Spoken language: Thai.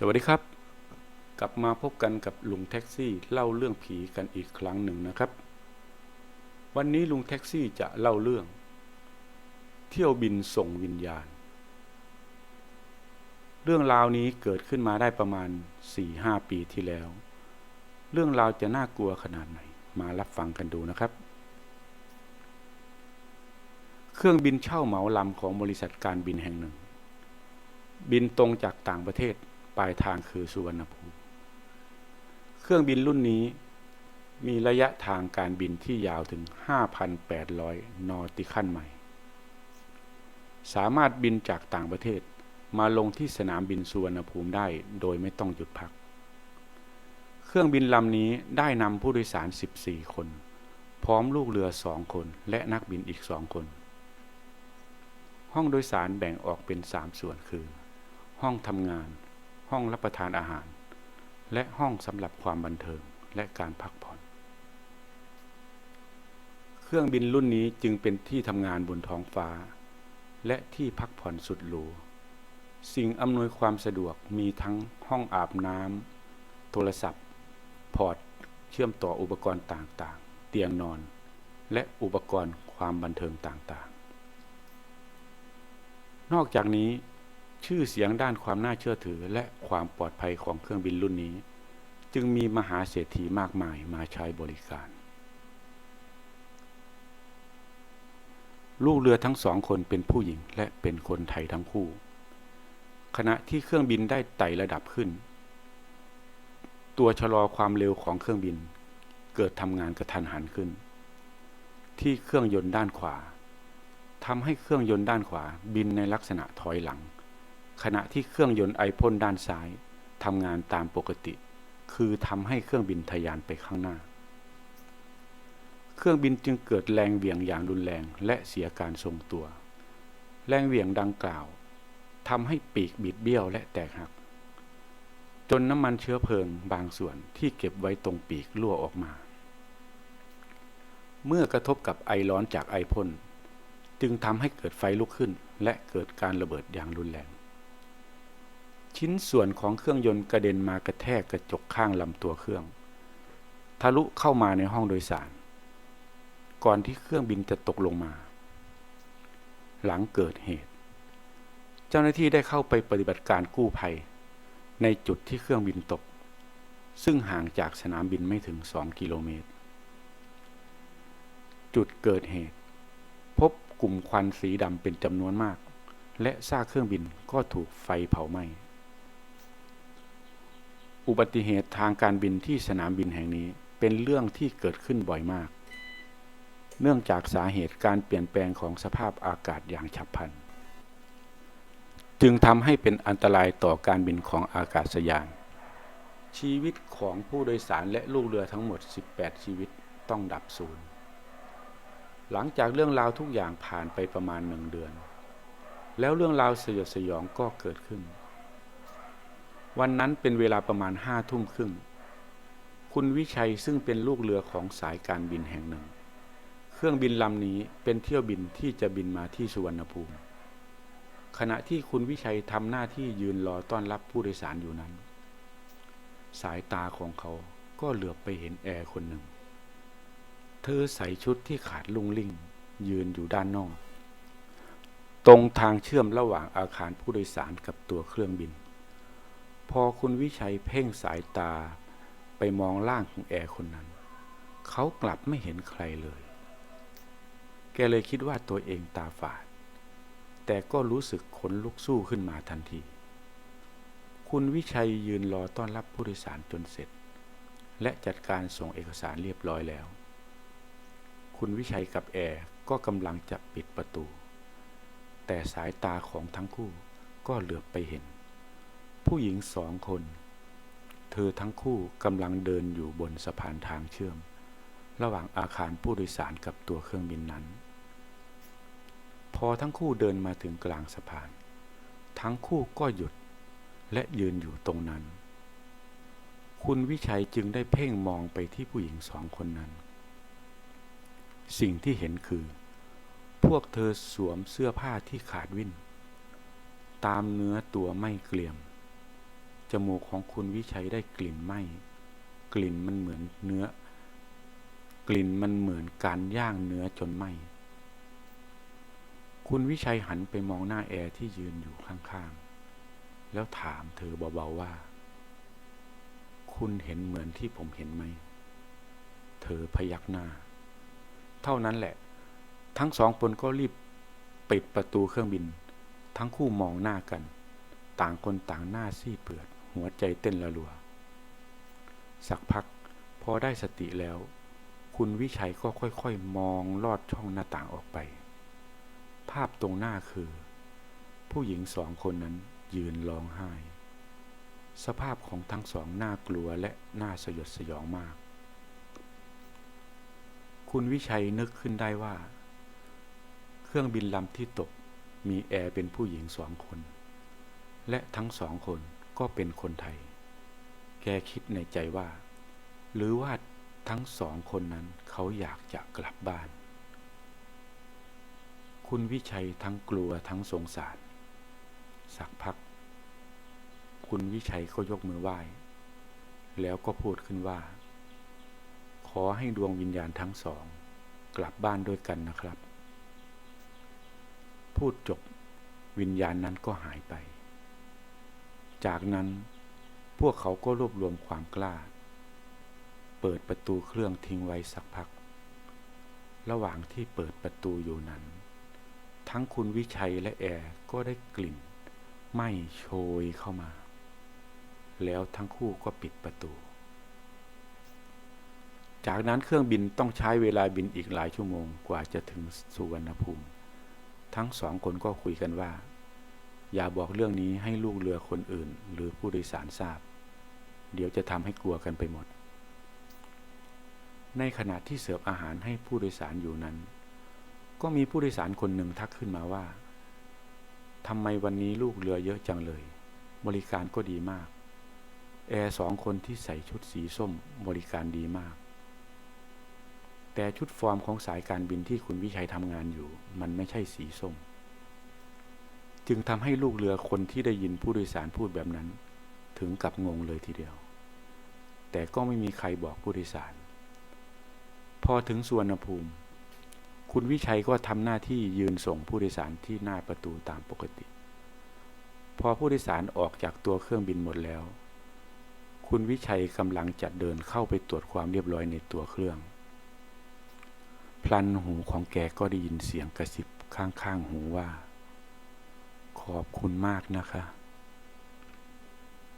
สวัสดีครับ กลับมาพบกันกับลุงแท็กซี่เล่าเรื่องผีกันอีกครั้งหนึ่งนะครับ วันนี้ลุงแท็กซี่จะเล่าเรื่อง เที่ยวบินส่งวิญญาณ เรื่องราวนี้เกิดขึ้นมาได้ประมาณ 4-5 ปีที่แล้ว เรื่องราวจะน่ากลัวขนาดไหน มารับฟังกันดูนะครับ เครื่องบินเช่าเหมาลำของบริษัทการบินแห่งหนึ่งบินตรงจากต่างประเทศ ปลายทางคือสุวรรณภูมิ เครื่องบินรุ่นนี้มีระยะทางการบินที่ยาวถึง 5,800 นอติคันใหม่สามารถบินจากต่างประเทศมาลงที่สนามบินสุวรรณภูมิได้โดยไม่ต้องหยุดพัก เครื่องบินลำนี้ได้นำผู้โดยสาร 14 คน พร้อมลูกเรือสองคนและนักบินอีกสองคน ห้องโดยสารแบ่งออกเป็นสามส่วนคือ ห้องทำงาน ห้องรับประทานอาหาร และห้องสำหรับความบันเทิงและการพักผ่อน เครื่องบินรุ่นนี้จึงเป็นที่ทำงานบนท้องฟ้า และที่พักผ่อนสุดหรู สิ่งอำนวยความสะดวกมีทั้งห้องอาบน้ำโทรศัพท์ พอร์ต เชื่อมต่ออุปกรณ์ต่างๆ เตียงนอน และอุปกรณ์ความบันเทิงต่างๆ นอกจากนี้ ชื่อเสียงด้านความน่าเชื่อถือและความปลอดภัยของเครื่องบินรุ่นนี้ จึงมีมหาเศรษฐีมากมายมาใช้บริการ ลูกเรือทั้งสองคนเป็นผู้หญิงและเป็นคนไทยทั้งคู่ ขณะที่เครื่องบินได้ไต่ระดับขึ้น ตัวชะลอความเร็วของเครื่องบิน เกิดทำงานกระทันหันขึ้น ที่เครื่องยนต์ด้านขวาทำให้เครื่องยนต์ด้านขวาบินในลักษณะถอยหลัง ขณะที่เครื่องยนต์ไอพ่นด้านซ้ายทำงานตามปกติ คือทำให้เครื่องบินทะยานไปข้างหน้า เครื่องบินจึงเกิดแรงเหวี่ยงอย่างรุนแรงและเสียการทรงตัว แรงเหวี่ยงดังกล่าวทำให้ปีกบิดเบี้ยวและแตกหัก จนน้ำมันเชื้อเพลิงบางส่วนที่เก็บไว้ตรงปีกรั่วออกมา เมื่อกระทบกับไอร้อนจากไอพ่นจึงทำให้เกิดไฟลุกขึ้นและเกิดการระเบิดอย่างรุนแรง ชิ้นส่วนของเครื่องยนต์กระเด็นมากระแทกกระจกข้างลำตัวเครื่อง ทะลุเข้ามาในห้องโดยสาร ก่อนที่เครื่องบินจะตกลงมา หลังเกิดเหตุ เจ้าหน้าที่ได้เข้าไปปฏิบัติการกู้ภัย ในจุดที่เครื่องบินตก ซึ่งห่างจากสนามบินไม่ถึง 2 กิโลเมตร จุดเกิดเหตุ พบกลุ่มควันสีดำเป็นจำนวนมากและซากเครื่องบินก็ถูกไฟเผาไหม้ อุบัติเหตุทางการบินที่สนามบินแห่งนี้เป็นเรื่องที่เกิดขึ้นบ่อยมาก เนื่องจากสาเหตุการเปลี่ยนแปลงของสภาพอากาศอย่างฉับพลัน จึงทำให้เป็นอันตรายต่อการบินของอากาศยาน ชีวิตของผู้โดยสารและลูกเรือทั้งหมด 18 ชีวิตต้องดับสูญหลังจากเรื่องราวทุกอย่างผ่านไปประมาณหนึ่งเดือน แล้วเรื่องราวสยดสยองก็เกิดขึ้น วันนั้นเป็นเวลาประมาณห้าทุ่มครึ่ง คุณวิชัยซึ่งเป็นลูกเรือของสายการบินแห่งหนึ่ง เครื่องบินลำนี้เป็นเที่ยวบินที่จะบินมาที่สุวรรณภูมิ ขณะที่คุณวิชัยทำหน้าที่ยืนรอต้อนรับผู้โดยสารอยู่นั้น สายตาของเขาก็เหลือบไปเห็นแอร์คนหนึ่ง เธอใส่ชุดที่ขาดลุงลิ่ง ยืนอยู่ด้านนอก ตรงทางเชื่อมระหว่างอาคารผู้โดยสารกับตัวเครื่องบิน พอคุณวิชัยเพ่งสายตาไปมองล่างของแอร์คนนั้น เขากลับไม่เห็นใครเลย แกเลยคิดว่าตัวเองตาฝาด แต่ก็รู้สึกขนลุกสู้ขึ้นมาทันที คุณวิชัยยืนรอต้อนรับผู้โดยสารจนเสร็จ และจัดการส่งเอกสารเรียบร้อยแล้ว คุณวิชัยกับแอร์ก็กำลังจะปิดประตู แต่สายตาของทั้งคู่ก็เหลือบไปเห็น ผู้หญิงสองคน เธอทั้งคู่กำลังเดินอยู่บนสะพานทางเชื่อม ระหว่างอาคารผู้โดยสารกับตัวเครื่องบินนั้น พอทั้งคู่เดินมาถึงกลางสะพาน ทั้งคู่ก็หยุดและยืนอยู่ตรงนั้น คุณวิชัยจึงได้เพ่งมองไปที่ผู้หญิงสองคนนั้น สิ่งที่เห็นคือ พวกเธอสวมเสื้อผ้าที่ขาดวิ่นตามเนื้อตัวไม่เกลี่ยม จมูกของคุณวิชัยได้กลิ่นไหม้กลิ่นมันเหมือนเนื้อ กลิ่นมันเหมือนการย่างเนื้อจนไหม้คุณวิชัยหันไปมองหน้าแอร์ที่ยืนอยู่ข้างๆ แล้วถามเธอเบาๆว่า คุณเห็นเหมือนที่ผมเห็นไหม เธอพยักหน้า เท่านั้นแหละ ทั้งสองคนก็รีบปิดประตูเครื่องบิน ทั้งคู่มองหน้ากัน ต่างคนต่างหน้าซีดเปือด หัวใจเต้นระรัว สักพักพอได้สติแล้ว คุณวิชัยก็ค่อยๆ มองลอดช่องหน้าต่างออกไป ภาพตรงหน้าคือ ผู้หญิงสองคนนั้นยืนร้องไห้ สภาพของทั้งสองน่ากลัวและน่าสยดสยองมาก คุณวิชัยนึกขึ้นได้ว่า เครื่องบินลำที่ตกมีแอร์เป็นผู้หญิงสองคน และทั้งสองคน ก็เป็นคนไทย แกคิดในใจว่า หรือว่าทั้งสองคนนั้นเขาอยากจะกลับบ้าน คุณวิชัยทั้งกลัวทั้งสงสาร สักพัก คุณวิชัยก็ยกมือไหว้ แล้วก็พูดขึ้นว่า ขอให้ดวงวิญญาณทั้งสอง กลับบ้านด้วยกันนะครับ พูดจบวิญญาณนั้นก็หายไป จากนั้นพวกเขาก็รวบรวมความกล้า เปิดประตูเครื่องทิ้งไว้สักพัก ระหว่างที่เปิดประตูอยู่นั้น ทั้งคุณวิชัยและแอร์ก็ได้กลิ่นไหม้โชยเข้ามา แล้วทั้งคู่ก็ปิดประตู จากนั้นเครื่องบินต้องใช้เวลาบินอีกหลายชั่วโมงกว่าจะถึงสุวรรณภูมิ ทั้งสองคนก็คุยกันว่า อย่าบอกเรื่องนี้ให้ลูกเรือคนอื่น หรือผู้โดยสารทราบ เดี๋ยวจะทำให้กลัวกันไปหมด ในขณะที่เสิร์ฟอาหารให้ผู้โดยสารอยู่นั้น ก็มีผู้โดยสารคนหนึ่งทักขึ้นมาว่าทำไมวันนี้ลูกเรือเยอะจังเลย บริการก็ดีมาก แอร์สองคนที่ใส่ชุดสีส้มบริการดีมาก แต่ชุดฟอร์มของสายการบินที่คุณวิชัยทำงานอยู่ มันไม่ใช่สีส้ม จึงทำให้ลูกเรือคนที่ได้ยินผู้โดยสารพูดแบบนั้น ถึงกับงงเลยทีเดียว แต่ก็ไม่มีใครบอกผู้โดยสาร พอถึงสวนภูมิ คุณวิชัยก็ทำหน้าที่ยืนส่งผู้โดยสารที่หน้าประตูตามปกติ พอผู้โดยสารออกจากตัวเครื่องบินหมดแล้ว คุณวิชัยกำลังจะเดินเข้าไปตรวจความเรียบร้อยในตัวเครื่อง พลันหูของแกก็ได้ยินเสียงกระซิบข้างๆหูว่า อบคุณมากนะคะ